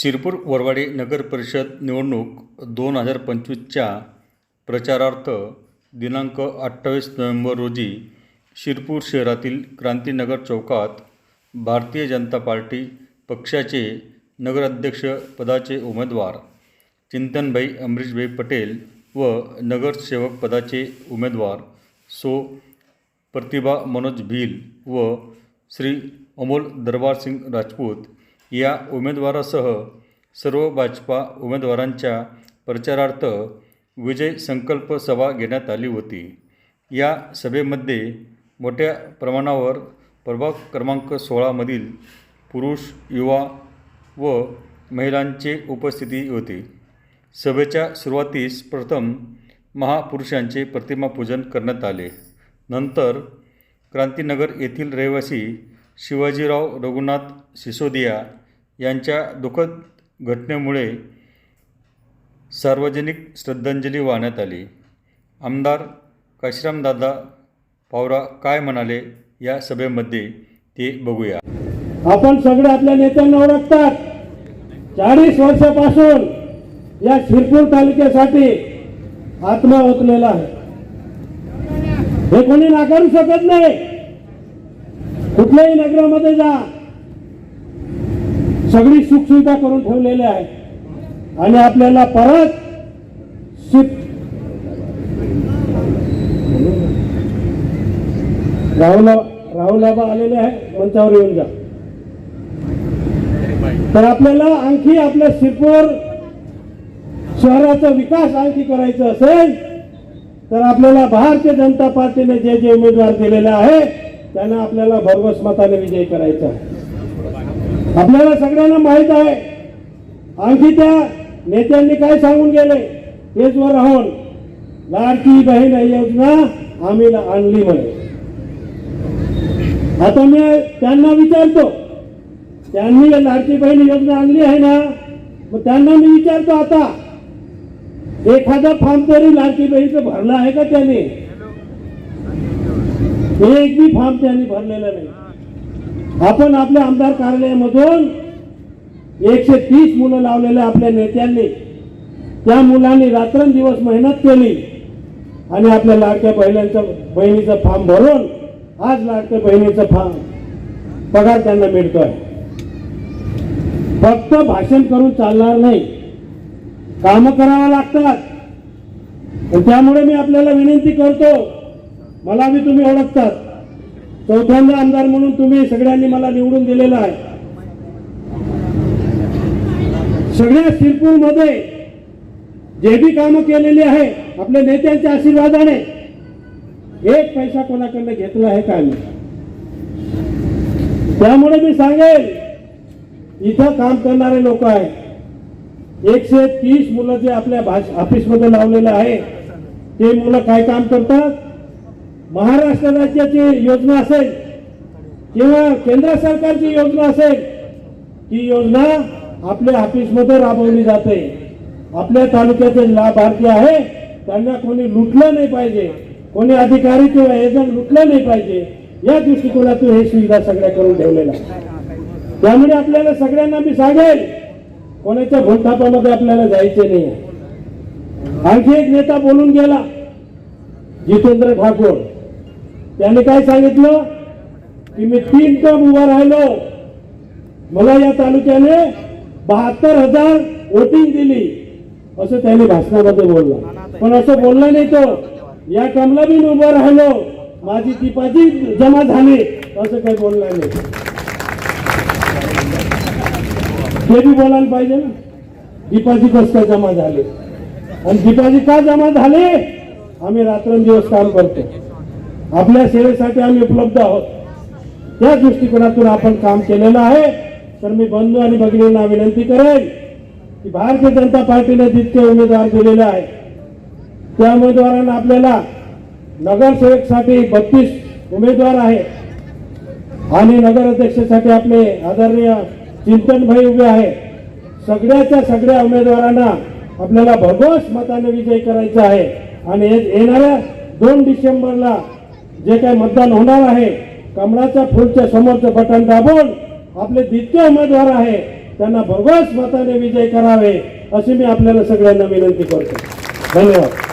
शिरपूर वरवाडी नगर परिषद निवडणूक दोन हजार पंचवीसच्या प्रचारार्थ दिनांक अठ्ठावीस नोव्हेंबर रोजी शिरपूर शहरातील क्रांतीनगर चौकात भारतीय जनता पार्टी पक्षाचे नगराध्यक्ष पदाचे उमेदवार चिंतनभाई अमरीशभाई पटेल व नगरसेवक पदाचे उमेदवार सो प्रतिभा मनोज भील व श्री अमोल दरबारसिंग राजपूत या उमेदवारासह सर्व भाजपा उमेदवारांच्या प्रचारार्थ विजय संकल्प सभा घेण्यात आली होती. या सभेमध्ये मोठ्या प्रमाणावर प्रभाग क्रमांक सोळामधील पुरुष युवा व महिलांची उपस्थिती होती. सभेच्या सुरुवातीस प्रथम महापुरुषांचे प्रतिमापूजन करण्यात आले. नंतर क्रांतीनगर येथील रहिवासी शिवाजीराव रघुनाथ सिसोदिया यांच्या दुःखद घटनेमुळे सार्वजनिक श्रद्धांजली वाहण्यात आली. आमदार काशीरामदादा पावरा काय म्हणाले या सभेमध्ये ते बघूया. आपण सगळे आपल्या नेत्यांना ओळखतात. चाळीस वर्षापासून या शिरपूर तालुक्यासाठी आत्मा ओतलेला आहे. हे कोणी नाकारू शकत नाही. कुठल्याही नगरामध्ये जा. सगळी सुखसुविधा करून ठेवलेल्या आहे आणि आपल्याला परत शिप राहुल राहुल आबा आलेले आहे मंचावर येऊन जा. तर आपल्याला आणखी आपल्या शिरपूर शहराचा विकास आणखी करायचा असेल तर आपल्याला भारतीय जनता पार्टीने जे जे उमेदवार दिलेले आहे त्यांना आपल्याला भरघोस मताने विजय करायचा आहे. आपल्याला सगळ्यांना माहीत आहे. आणखी त्या नेत्यांनी काय सांगून गेले? तेचवर राहून लाडकी बहीण योजना आम्ही आणली म्हणे. आता मी त्यांना विचारतो त्यांनी लाडकी बहीण योजना आणली आहे ना? मग त्यांना मी विचारतो आता एखादा फॉर्म तरी लाडकी बहीणचं भरला आहे का त्याने? एक बी फॉर्म त्यांनी भरलेला नाही. आपण आपल्या आमदार कार्यालयामधून एकशे तीस मुलं लावलेल्या आपल्या नेत्यांनी. त्या मुलांनी रात्रंदिवस मेहनत केली आणि आपल्या लाडक्या बहिणीचं बहिणीचं फॉर्म भरून आज लाडक्या बहिणीचं फॉर्म पगार त्यांना मिळतोय. फक्त भाषण करून चालणार नाही. काम करावं लागतात. त्यामुळे मी आपल्याला विनंती करतो. मला बी तुम्ही ओळखतात. चौथ्यांदा आमदार म्हणून तुम्ही सगळ्यांनी मला निवडून दिलेलं आहे. सगळ्या शिरपूरमध्ये जे बी कामं केलेली आहे आपल्या नेत्यांच्या आशीर्वादाने एक पैसा कोणाकडनं घेतला आहे काय मी त्यामुळे मी सांगेल इथं काम करणारे लोक आहेत. एकशे तीस मुलं जे आपल्या भाष ऑफिसमध्ये लावलेलं आहे ते मुलं काय काम करतात? महाराष्ट्र राज्याची योजना असेल किंवा केंद्र सरकारची योजना असेल ती योजना आपल्या ऑफिसमध्ये राबवली जाते. आपल्या तालुक्याचे लाभार्थी आहे त्यांना कोणी लुटलं नाही पाहिजे. कोणी अधिकारी किंवा एजंट लुटलं नाही पाहिजे. या दृष्टिकोनातून हे सुविधा सगळ्या करून ठेवलेल्या आहे. त्यामुळे आपल्याला सगळ्यांना मी सांगेल कोणाच्या भूलथापामध्ये आपल्याला जायचे नाही आणखी एक नेता बोलून गेला जितेंद्र ठाकूर. त्यांनी काय सांगितलं? की मी तीन टर्म उभा राहिलो. मला या तालुक्याने बहात्तर हजार वोटिंग दिली. असं त्यांनी भाषणामध्ये बोलला. पण असं बोलला नाही तो या टर्मला मी उभं राहिलो. माझी टिपाची जमा झाली. असं काही बोलला नाही. ते बी बोलायला पाहिजे ना. डिपॉझिट कस काय जमा झाले? आणि डिपॉझिट का जमा झाले? आम्ही रात्रंदिवस काम करतो. आपल्या सेवेसाठी आम्ही उपलब्ध आहोत. त्या दृष्टिकोनातून आपण काम केलेलं आहे. तर मी बंधू आणि भगिनींना विनंती करेन की भारतीय जनता पार्टीने जितके उमेदवार दिलेले आहेत त्या उमेदवारांना आपल्याला नगरसेवकसाठी बत्तीस उमेदवार आहेत. आणि नगराध्यक्षासाठी आपले आदरणीय चिंतनभाई उभे आहेत. सगळ्याच्या सगळ्या उमेदवारांना आपल्याला भरघोस मताने विजय करायचा आहे. आणि येणाऱ्या दोन डिसेंबरला जे काही मतदान होणार आहे कमळाच्या फुलच्या समोरचं बटन दाबून आपले जितके उमेदवार आहे त्यांना भरघोस मताने विजय करावे अशी मी आपल्याला सगळ्यांना विनंती करतो. धन्यवाद.